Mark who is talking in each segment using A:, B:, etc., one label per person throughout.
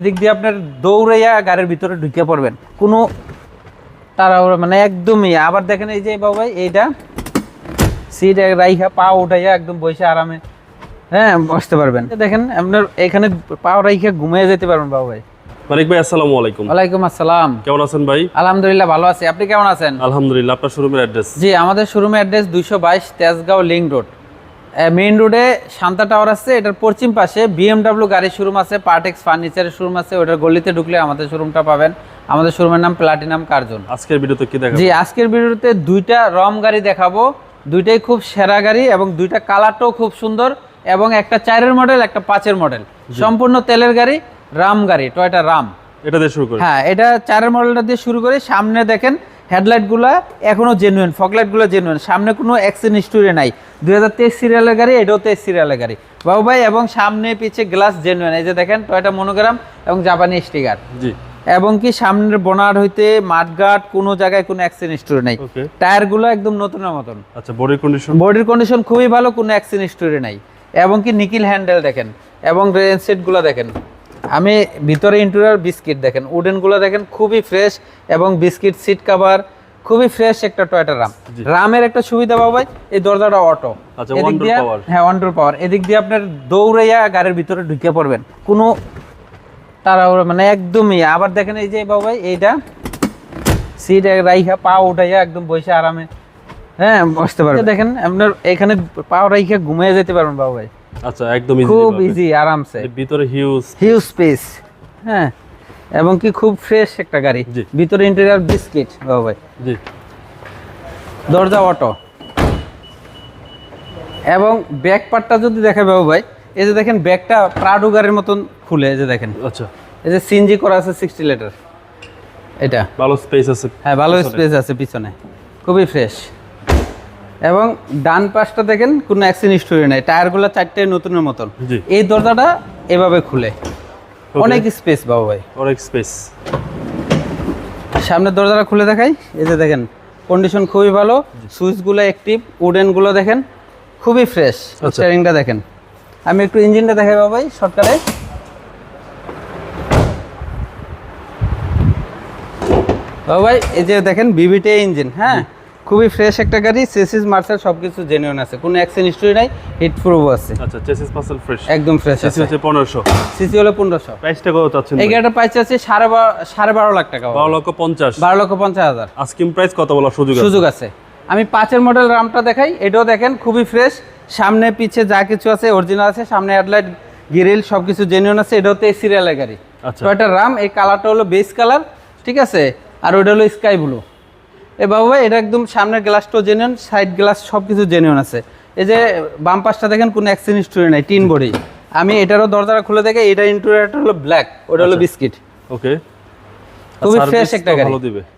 A: এদিক দিয়ে আপনার দৌড়াইয়া গাড়ির ভিতরে ঢুকে পড়বেন। কোনো তারা মানে একদমই আবার দেখেন এই যে বাবাই এইটা সিট রাইখা পা উঠাইয়া একদম বসে আরামে হ্যাঁ বসতে পারবেন। দেখেন আপনার এখানে পা রাইখা ঘুমিয়ে যেতে পারবেন বাবাই ভাই।
B: মানিক ভাই আসসালামু আলাইকুম।
A: ওয়ালাইকুম আসসালাম।
B: কেমন আছেন ভাই?
A: আলহামদুলিল্লাহ ভালো আছি। আপনি কেমন আছেন?
B: আলহামদুলিল্লাহ আপনার শোরুমের অ্যাড্রেস
A: জি আমাদের শোরুমের অ্যাড্রেস দুইশো বাইশ তেজগাঁও লিঙ্ক রোড। মেইন রোডে শান্তা টাওয়ার আছে এটার পশ্চিম পাশে বিএমডাব্লিউ গাড়ির শোরুম আছে পার্টেক্স ফার্নিচারের শোরুম আছে ওটার গলিতে ঢুকলে আমাদের শোরুমটা পাবেন। আমাদের শোরুমের নাম প্লাটিনাম কার্জন
B: আজকের ভিডিওতে কি দেখা
A: জি আজকের ভিডিওতে দুইটা রম গাড়ি দেখাবো দুইটাই খুব সেরা গাড়ি এবং দুইটা কালারটাও খুব সুন্দর এবং একটা চারের মডেল একটা পাঁচের মডেল সম্পূর্ণ তেলের গাড়ি রাম গাড়ি টয়টা রাম
B: এটা দিয়ে শুরু করি।
A: হ্যাঁ এটা চারের মডেলটা দিয়ে শুরু করি। সামনে দেখেন হেডলাইটগুলো এখনও জেনুইন ফগলাইটগুলো জেনুইন সামনে কোনো অ্যাক্সিডেন্ট হিস্টোরি নাই। দুই হাজার তেইশ সিরিয়ালের গাড়ি এটাও তেইশ সিরিয়ালের গাড়ি। বাবু ভাই এবং সামনে পিছে গ্লাস জেনুইন এই যে দেখেন টয়টা মনোগ্রাম এবং জাপানি স্টিকার
B: জি।
A: এবং কি সামনের বোনার হইতে মাঠঘাট কোনো জায়গায় কোনো অ্যাক্সিডেন্ট হিস্টোরি নাই। টায়ারগুলো একদম নতুনের মতন।
B: আচ্ছা বডির কন্ডিশন
A: বডির কন্ডিশন খুবই ভালো কোনো অ্যাক্সিডেন্ট হিস্টোরি নাই। এবং কি নিকিল হ্যান্ডেল দেখেন এবং রেন সেটগুলো দেখেন। আমি ভিতরে ইন্টেরিয়র বিস্কিট দেখেন উডেনগুলো দেখেন খুবই ফ্রেশ এবং বিস্কিট সিট কভার খুবই ফ্রেশ একটা টয়টা রাম রামের একটা সুবিধা বাবাই এই দরজাটা অটো
B: আচ্ছা,
A: এদিক দিয়ে হ্যাঁ ওয়ান ডোর পাওয়ার এদিক দিয়ে আপনার দৌড়াইয়া গাড়ির ভিতরে ঢুকে পড়বেন। কোনো তারা মানে একদমই আবার দেখেন এই যে বাবাই এইটা সিট রাইখা পা উঠাইয়া একদম বসে আরামে। হ্যাঁ বসতে পারবেন। দেখেন আপনার এখানে পা রাইখা ঘুমিয়ে যেতে পারবেন বাবু ভাই।
B: আচ্ছা একদম ইজি
A: খুব ইজি আরামসে।
B: ভিতরে হিউজ
A: হিউজ স্পেস হ্যাঁ এবং কি খুব ফ্রেশ একটা গাড়ি। ভিতরে ইন্টেরিয়র বিস্কিট বাবু ভাই।
B: জি।
A: দরজা অটো এবং ব্যাক পার্টটা যদি দেখে বাবু ভাই এই যে দেখেন ব্যাগটা প্রাডো গাড়ির মতন খুলে এই যে দেখেন।
B: আচ্ছা।
A: এই যে সিনজি করা আছে সিক্সটি লিটার এটা।
B: ভালো স্পেস আছে।
A: হ্যাঁ ভালো স্পেস আছে পিছনে। খুবই ফ্রেশ এবং ডান পাশটা দেখেন কোনো অ্যাক্সিডেন্ট হিস্টোরি নাই। টায়ারগুলো চারটে নতুনের মতন। এই দরজাটা এভাবে খুলে। অনেক স্পেস বাবু ভাই।
B: অনেক স্পেস
A: সামনের দরজাটা খুলে দেখাই। এই যে দেখেন কন্ডিশন খুবই ভালো। সুইচগুলো অ্যাক্টিভ উডেনগুলো দেখেন খুবই ফ্রেশ
B: আচ্ছা।
A: স্টিয়ারিংটা দেখেন। আমি একটু ইঞ্জিনটা দেখাই বাবু ভাই শর্টকাটে বাবু ভাই এই যে দেখেন বিবিটি ইঞ্জিন হ্যাঁ? খুবই ফ্রেশ একটা গাড়ি সেসিস মার্সেল সবকিছু জেনুইন আছে। কোনো অ্যাক্সিডেন্ট হিস্টরি নাই হিট প্রুফ আছে।
B: আচ্ছা চেসিস পার্সেল ফ্রেশ
A: একদম ফ্রেশ আছে।
B: হচ্ছে পনেরোশো।
A: সিসি হলো পনেরোশো।
B: প্রাইসটা কত চাচ্ছেন
A: এই গাড়িটা প্রাইস আছে সাড়ে বারো সাড়ে বারো লাখ টাকা বাবু।
B: বারো লক্ষ পঞ্চাশ।
A: বারো লক্ষ পঞ্চাশ হাজার।
B: আস্কিম প্রাইস কত বলার সুযোগ আছে?
A: সুযোগ আছে। আমি পাঁচের মডেল রামটা দেখাই এটাও দেখেন খুবই ফ্রেশ সামনে পিছে যা কিছু আছে অরিজিনাল আছে সামনে হেডলাইট গ্রিল সব কিছু জেনুইন আছে এটা হচ্ছে সিরিয়ালের গাড়ি।
B: আচ্ছা।
A: টয়টা রাম এই কালারটা হলো বেস কালার ঠিক আছে? আর ওটা হলো স্কাই ব্লু এ বাবু ভাই এটা একদম সামনের গ্লাসটাও জেনুইন সাইড গ্লাস সব কিছু জেনুইন আছে। এই যে বাম পাশটা দেখেন কোনো অ্যাক্সিডেন্ট স্টোরি নাই টিন বডি। আমি এটারও দরজাটা খুলে দেখে এটা ইন্টেরিয়রটা হলো ব্ল্যাক ওটা হলো
B: আচ্ছা।
A: বিস্কিট
B: ওকে
A: খুবই ফ্রেশ একটা গাড়ি।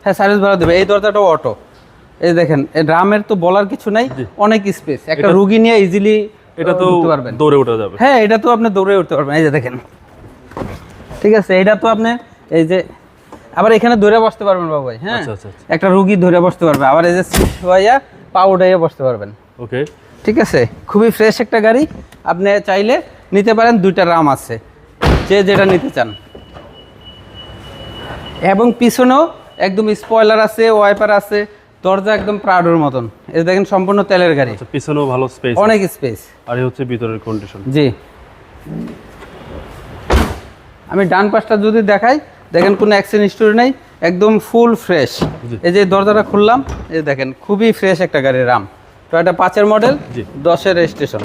A: হ্যাঁ সার্ভিস ভালো দেবে। এই দরজাটাও অটো এই দেখেন এই ড্রামের তো বলার কিছু নাই অনেক স্পেস একটা রুগী নিয়ে ইজিলি
B: এটা তো
A: উঠতে পারবেন।
B: দৌড়ে ওঠা যাবে।
A: হ্যাঁ এটা তো আপনি দৌড়ে উঠতে পারবেন। এই যে দেখেন। ঠিক আছে এটা তো আপনি এই যে আবার এখানে ধরে বসতে পারবেন বাবু ভাই হ্যাঁ?
B: আচ্ছা, আচ্ছা, আচ্ছা।
A: একটা রুগী ধরে বসতে পারবে। আবার এই যে হইয়া পা উঠাইয়া বসতে পারবেন।
B: ওকে।
A: ঠিক আছে? খুবই ফ্রেশ একটা গাড়ি। আপনি চাইলে নিতে পারেন দুইটা রাম আছে। যে যেটা নিতে চান। এবং পিছনেও একদম স্পয়লার আছে ওয়াইপার আছে দরজা একদম প্রাউডের মতন। এই দেখেন সম্পূর্ণ তেলের গাড়ি।
B: পিছনেও ভালো স্পেস
A: অনেক স্পেস
B: আর এই হচ্ছে ভিতরের কন্ডিশন
A: জি। আমি ডান পাশটা যদি দেখাই দেখেন কোনো অ্যাক্সিডেন্ট হিস্টোরি নেই একদম ফুল ফ্রেশ এই যে দরজাটা খুললাম এই দেখেন খুবই ফ্রেশ একটা গাড়ি রাম তো এটা পাঁচের মডেল। দশের রেজিস্ট্রেশন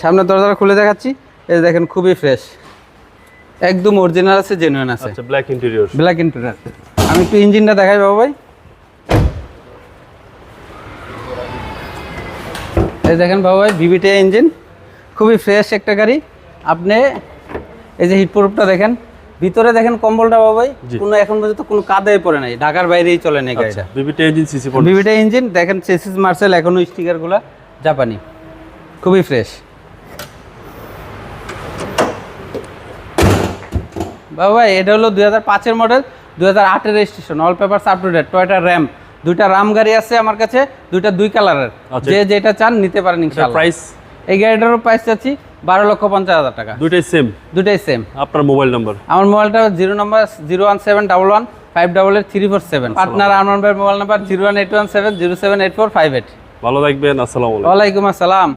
A: সামনে দরজাটা খুলে দেখাচ্ছি এই যে দেখেন খুবই ফ্রেশ একদম অরিজিনাল আছে জেনুইন আছে।
B: আচ্ছা ব্ল্যাক ইন্টেরিয়র
A: ব্ল্যাক ইন্টেরিয়ার আমি একটু ইঞ্জিনটা দেখাই বাবু ভাই। এই দেখেন বাবু ভাই বিবিটি ইঞ্জিন খুবই ফ্রেশ একটা গাড়ি। আপনি এই যে হিট প্রুফটা দেখেন ভিতরে দেখেন কম্বলটা
B: বাবাই
A: কোনো এখন পর্যন্ত কোনো কাদায় পড়ে নাই ঢাকার বাইরেই চলে নেই গাড়িটা।
B: VVT engine CC
A: VVT engine দেখেন চেসিস মার্সেল এখনও স্টিকারগুলো জাপানি। খুবই ফ্রেশ বাবা এটা হলো দুই হাজার পাঁচের মডেল দুই হাজার আটের registration all paper date Toyota Raum দুইটা রাম গাড়ি আছে আমার কাছে দুইটা দুই কালারের
B: আচ্ছা।
A: যে যেটা চান নিতে পারেন ইনশাআল্লাহ।
B: প্রাইস
A: এই গাড়িটারও প্রাইস চাচ্ছি বারো লক্ষ পঞ্চাশ হাজার টাকা।
B: দুইটাই সেম
A: দুটাই সেম
B: আপনার মোবাইল নাম্বার
A: আমার মোবাইলটা zero number zero one seven double one five double eight three four seven. আনওয়ান ভাইয়ের mobile number zero one eight one seven zero seven eight four five eight.
B: ভালো থাকবেন আসসালামু আলাইকুম।
A: ওয়ালাইকুম আসসালাম।